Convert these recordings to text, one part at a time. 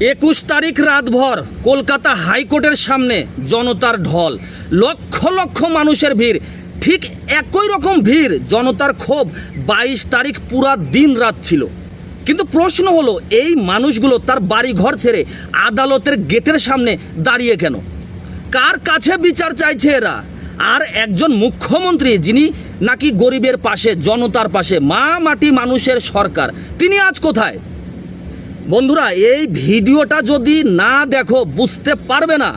একুশ তারিখ রাতভর কলকাতা হাইকোর্টের সামনে জনতার ঢল। লক্ষ লক্ষ মানুষের ভিড়। ঠিক একই রকম ভিড়, জনতার ক্ষোভ। বাইশ তারিখ পুরা দিন রাত ছিল। কিন্তু প্রশ্ন হলো, এই মানুষগুলো তার বাড়ি ঘর ছেড়ে আদালতের গেটের সামনে দাঁড়িয়ে কেন? কার কাছে বিচার চাইছে এরা? আর একজন মুখ্যমন্ত্রী যিনি নাকি গরিবের পাশে, জনতার পাশে, মা মাটি মানুষের সরকার, তিনি আজ কোথায়? বন্ধুরা, এই ভিডিওটা যদি না দেখো, বুঝতে পারবে না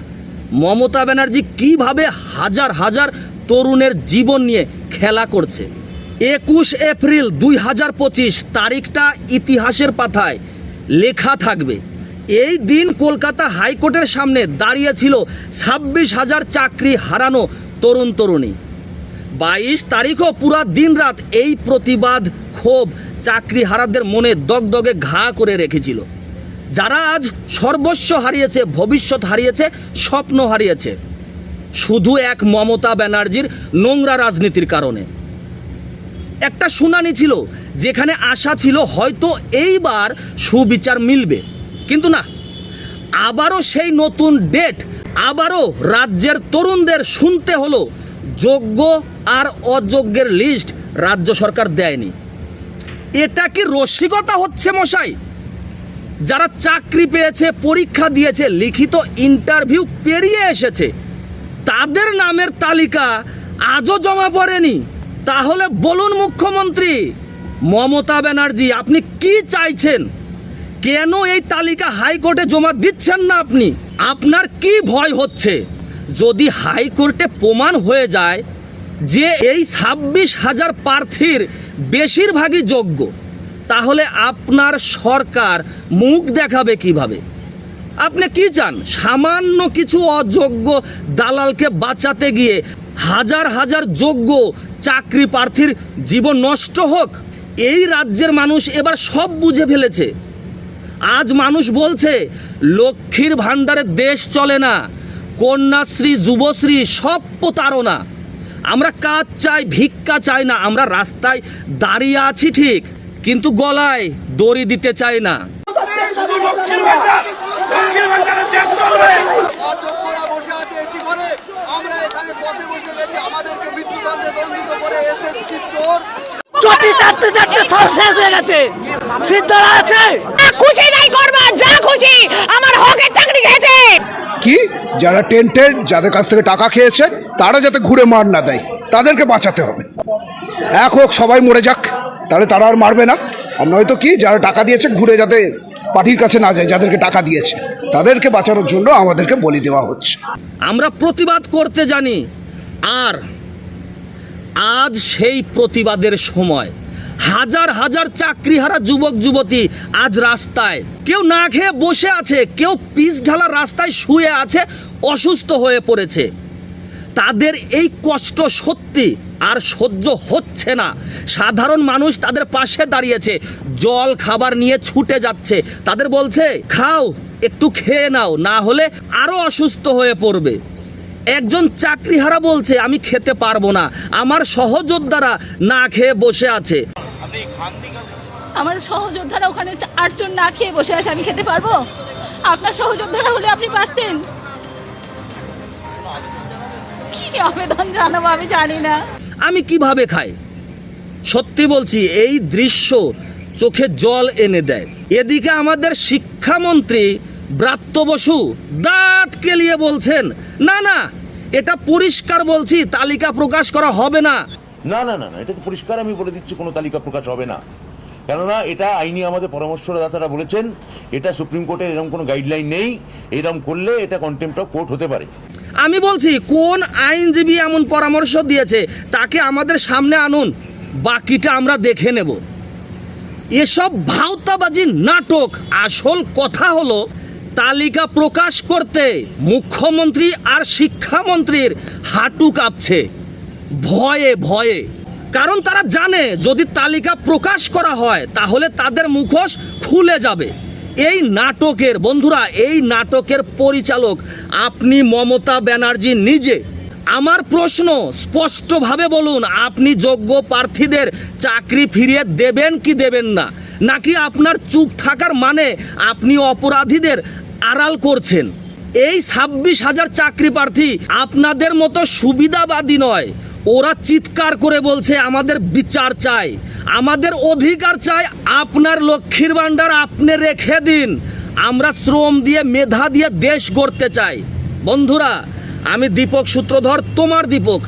মমতা ব্যানার্জি কীভাবে হাজার হাজার তরুণের জীবন নিয়ে খেলা করছে। একুশ এপ্রিল দুই হাজার পঁচিশ তারিখটা ইতিহাসের পাতায় লেখা থাকবে। এই দিন কলকাতা হাইকোর্টের সামনে দাঁড়িয়েছিল ছাব্বিশ হাজার চাকরি হারানো তরুণ তরুণী বাইশ তারিখও পুরা দিন রাত এই প্রতিবাদ ক্ষোভ চাকরি হারাদের মনে দগদগে ঘা করে রেখেছিল। যারা আজ সর্বস্ব হারিয়েছে, ভবিষ্যৎ হারিয়েছে, স্বপ্ন হারিয়েছে। শুধু এক মমতা ব্যানার্জির নোংরা রাজনীতির কারণে। একটা শুনানি ছিল, যেখানে আশা ছিল হয়তো এইবার সুবিচার মিলবে। কিন্তু না, আবারও সেই নতুন ডেট, আবারও রাজ্যের তরুণদের শুনতে হলো। যোগ্য আর অযোগ্যের লিস্ট রাজ্য সরকার দেয়নি। এটা কি রসিকতা হচ্ছে মশাই? যারা চাকরি পেয়েছে, পরীক্ষা দিয়েছে, লিখিত ইন্টারভিউ পেরিয়ে এসেছে, তাদের নামের তালিকা আজও জমা পড়েনি। তাহলে বলুন মুখ্যমন্ত্রী, মমতা ব্যানার্জি, আপনি কি চাইছেন? কেন এই তালিকা হাইকোর্টে জমা দিচ্ছেন না আপনি? আপনার কি ভয় হচ্ছে? যদি হাইকোর্টে প্রমাণ হয়ে যায় যে এই ছাব্বিশ হাজার প্রার্থীর বেশিরভাগই যোগ্য। তাহলে আপনার সরকার মুখ দেখাবে কীভাবে? আপনি কি চান? সামান্য কিছু অযোগ্য দালালকে বাঁচাতে গিয়ে হাজার হাজার যোগ্য চাকরি প্রার্থীর জীবন নষ্ট হোক? এই রাজ্যের মানুষ এবার সব বুঝে ফেলেছে। আজ মানুষ বলছে, লক্ষ্মীর ভাণ্ডারে দেশ চলে না, কন্যাশ্রী, যুবশ্রী সব প্রতারণা। আমরা কাজ চাই ভিক্ষা চাই না আমরা রাস্তায় দাঁড়িয়ে আছি ঠিক কিন্তু গলায় দড়ি দিতে চাই না। চটি চাটতে চাটতে সব শেষ হয়ে গেছে। সিদ্ধারা আছে। খুশি নাই করবা যা খুশি আমার হকের চাকরি খেয়েছে কি যারা টেন্টের যাদের কাছ থেকে টাকা খেয়েছে তারা যাতে ঘুরে মার না দেয়, তাদেরকে বাঁচাতে হবে। এক হোক, সবাই মরে যাক, তাহলে তারা আর মারবে না। আর নয়তো কি, যারা টাকা দিয়েছে, ঘুরে যাতে পার্টির কাছে না যায়, যাদেরকে টাকা দিয়েছে, তাদেরকে বাঁচানোর জন্য আমাদেরকে বলি দেওয়া হচ্ছে। আমরা প্রতিবাদ করতে জানি, আর আজ সেই প্রতিবাদের সময় হাজার হাজার চাকরিহারা যুবক, যুবতী আজ রাস্তায়। কেউ না খেয়ে বসে আছে, কেউ পিচ ঢালা রাস্তায় শুয়ে আছে, অসুস্থ হয়ে পড়েছে। তাদের এই কষ্ট সত্যি আর সহ্য হচ্ছে না। সাধারণ মানুষ তাদের পাশে দাঁড়িয়েছে, জল, খাবার নিয়ে ছুটে যাচ্ছে। তাদের বলছে, খাও, একটু খেয়ে নাও, না হলে আরও অসুস্থ হয়ে পড়বে। একজন চাকরিহারা বলছে, আমি খেতে পারব না। আমার সহযোদ্ধারা না খেয়ে বসে আছে। আমার সহযোদ্ধারা ওখানে আটজন না খেয়ে বসে আছে, আমি খেতে পারব? আপনার সহযোদ্ধারা হলে আপনি পারতেন? কি আবেদন জানাব আমি জানি না। আমি কীভাবে খাই? সত্যি বলছি, এই দৃশ্য চোখে জল এনে দেয়। এদিকে আমাদের শিক্ষামন্ত্রী ব্রাত্য বসু দাঁত কেলিয়ে বলছেন, না না, এটা পরিষ্কার বলছি, তালিকা প্রকাশ করা হবে না। না না না না, এটা তো পরিষ্কার আমি বলে দিচ্ছি, কোনো তালিকা প্রকাশ হবে না। কেননা এটা আইনি আমাদের পরামর্শদাতারা বলেছেন, এটা সুপ্রিম কোর্টের এরকম কোনো গাইডলাইন নেই, এরকম করলে এটা কন্টেম্পট অফ কোর্ট হতে পারে। আমি বলছি, কোন আইনজীবী এমন পরামর্শ দিয়েছে, তাকে আমাদের সামনে আনুন, বাকিটা আমরা দেখে নেব। এসব ভাওতাবাজি নাটক, আসল কথা হলো, তালিকা প্রকাশ করতে মুখ্যমন্ত্রী আর শিক্ষামন্ত্রীর হাঁটু কাঁপছে। ভয়ে ভয়ে। কারণ তারা জানে, যদি তালিকা প্রকাশ করা হয়, তাহলে তাদের মুখোশ খুলে যাবে। এই নাটকের, বন্ধুরা, এই নাটকের পরিচালক আপনি মমতা ব্যানার্জি নিজে। আমার প্রশ্ন, স্পষ্টভাবে বলুন, আপনি যোগ্য প্রার্থীদের চাকরি ফিরিয়ে দেবেন কি দেবেন না? নাকি আপনার চুপ থাকার মানে আপনি অপরাধীদের আড়াল করছেন? এই ছাব্বিশ হাজার চাকরি প্রার্থী আপনাদের মতো সুবিধাবাদী নয়। ওরা চিৎকার করে বলছে, আমাদের বিচার চাই। আমাদের অধিকার চাই আপনার লক্ষ্মীর ভাণ্ডার আপনি রেখে দিন। আমরা শ্রম দিয়ে, মেধা দিয়ে দেশ গড়তে চাই। বন্ধুরা, আমি দীপক সূত্রধর, তোমার দীপক।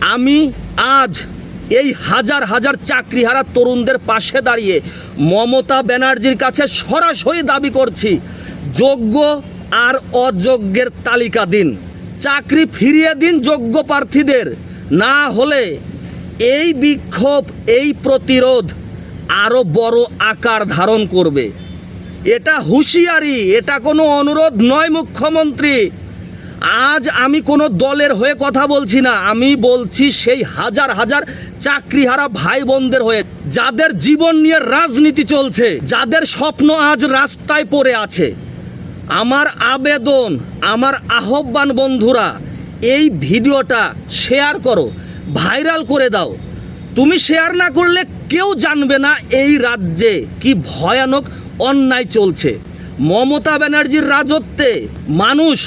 আমি আজ এই হাজার হাজার চাকরিহারা তরুণদের পাশে দাঁড়িয়ে মমতা ব্যানার্জির কাছে সরাসরি দাবি করছি, যোগ্য আর অযোগ্যের তালিকা দিন। চাকরি ফিরিয়ে দিন যোগ্য প্রার্থীদের। না হলে এই বিক্ষোভ, এই প্রতিরোধ আরও বড় আকার ধারণ করবে। এটা হুঁশিয়ারি, এটা কোনো অনুরোধ নয় মুখ্যমন্ত্রী। আজ আমি কোনো দলের হয়ে কথা বলছি না, আমি বলছি সেই হাজার হাজার চাকরিহারা ভাই বোনদের হয়ে, যাদের জীবন নিয়ে রাজনীতি চলছে, যাদের স্বপ্ন আজ রাস্তায় পড়ে আছে। আমার আবেদন, আমার আহ্বান বন্ধুরা এই ভিডিওটা শেয়ার করো, ভাইরাল করে দাও। তুমি শেয়ার না করলে কেউ জানবে না এই রাজ্যে কি ভয়ানক অন্যায় চলছে। মমতা ব্যানার্জির রাজত্বে মানুষ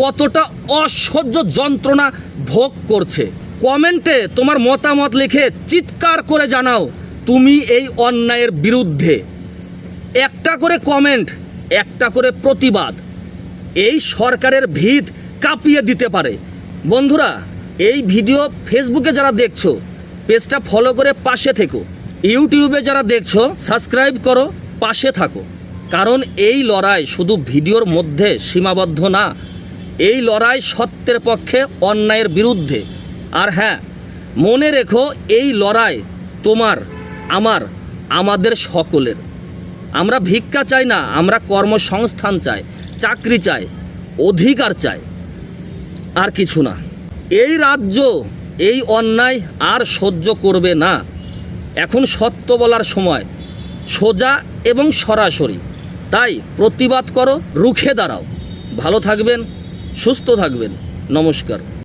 কতটা অসহ্য যন্ত্রণা ভোগ করছে। কমেন্টে তোমার মতামত লিখে চিৎকার করে জানাও, তুমি এই অন্যায়ের বিরুদ্ধে। একটা করে কমেন্ট, একটা করে প্রতিবাদ। এই সরকারের ভিত কাঁপিয়ে দিতে পারে। বন্ধুরা, এই ভিডিও ফেসবুকে যারা দেখছ, পেজটা ফলো করে পাশে থেকো। ইউটিউবে যারা দেখছ সাবস্ক্রাইব করো, পাশে থাকো। কারণ এই লড়াই শুধু ভিডিওর মধ্যে সীমাবদ্ধ না, এই লড়াই সত্যের পক্ষে অন্যায়ের বিরুদ্ধে। আর হ্যাঁ মনে রেখো, এই লড়াই তোমার, আমার, আমাদের সকলের। আমরা ভিক্ষা চাই না, আমরা কর্মসংস্থান চাই, চাকরি চাই, অধিকার চাই। আর কিছু না। এই রাজ্য এই অন্যায় আর সহ্য করবে না। এখন সত্য বলার সময়। সোজা এবং সরাসরি। তাই প্রতিবাদ করো, রুখে দাঁড়াও। ভালো থাকবেন, সুস্থ থাকবেন। নমস্কার।